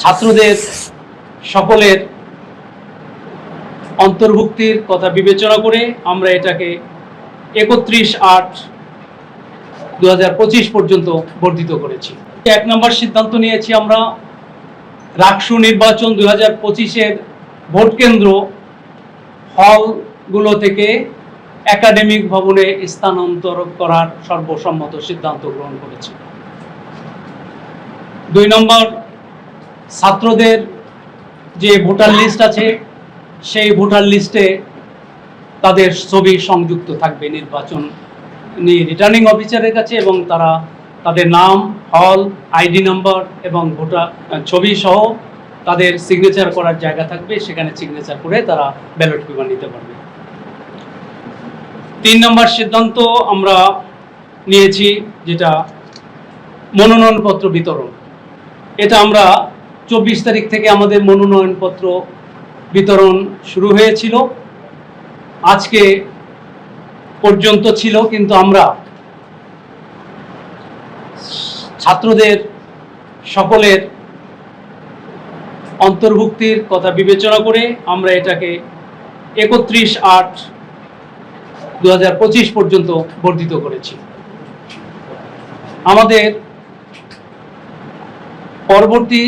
ছাত্রদের সকলের অন্তর্ভুক্তির কথা বিবেচনা করে আমরা এটাকে একত্রিশ আট দু পর্যন্ত বর্ধিত করেছি। এক নম্বর সিদ্ধান্ত নিয়েছি আমরা রাকসু নির্বাচন দু হাজার পঁচিশের ভোট কেন্দ্র হলগুলো থেকে একাডেমিক ভবনে স্থানান্তর করার সর্বসম্মত সিদ্ধান্ত গ্রহণ করেছি। দুই নম্বর ছাত্রদের যে ভোটার লিস্ট আছে, সেই ভোটার লিস্টে তাদের ছবি সংযুক্ত থাকবে নির্বাচন রিটার্নিং অফিসারের কাছে এবং তারা তাদের নাম, হল আইডি নাম্বার এবং ভোটার ছবি সহ তাদের সিগনেচার করার জায়গা থাকবে। সেখানে সিগনেচার করে তারা ব্যালট পেপার নিতে পারবে। তিন নম্বর সিদ্ধান্ত আমরা নিয়েছি, যেটা মনোনয়নপত্র বিতরণ। এটা আমরা চব্বিশ তারিখ থেকে আমাদের মনোনয়নপত্র বিতরণ শুরু হয়েছিল। আজকে পর্যন্ত ছিল, কিন্তু আমরা ছাত্রদের সকলের অন্তর্ভুক্তির কথা বিবেচনা করে আমরা এটাকে একত্রিশ আট দু পর্যন্ত বর্ধিত করেছি। আমাদের পরবর্তী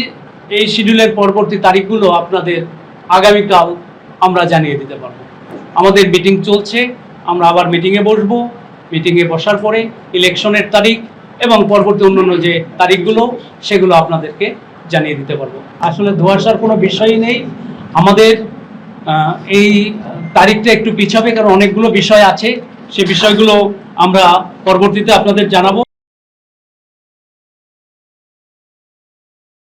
এই শিডিউলের পরবর্তী তারিখগুলো আপনাদের আগামীকাল আমরা জানিয়ে দিতে পারব। আমাদের মিটিং চলছে, আমরা আবার মিটিংয়ে বসবো। মিটিংয়ে বসার পরে ইলেকশনের তারিখ এবং পরবর্তী অন্যান্য যে তারিখগুলো, সেগুলো আপনাদেরকে জানিয়ে দিতে পারব। আসলে ধোয়াশার কোনো বিষয়ই নেই। আমাদের এই তারিখটা একটু পিছাবে, কারণ অনেকগুলো বিষয় আছে। সে বিষয়গুলো আমরা পরবর্তীতে আপনাদের জানাব।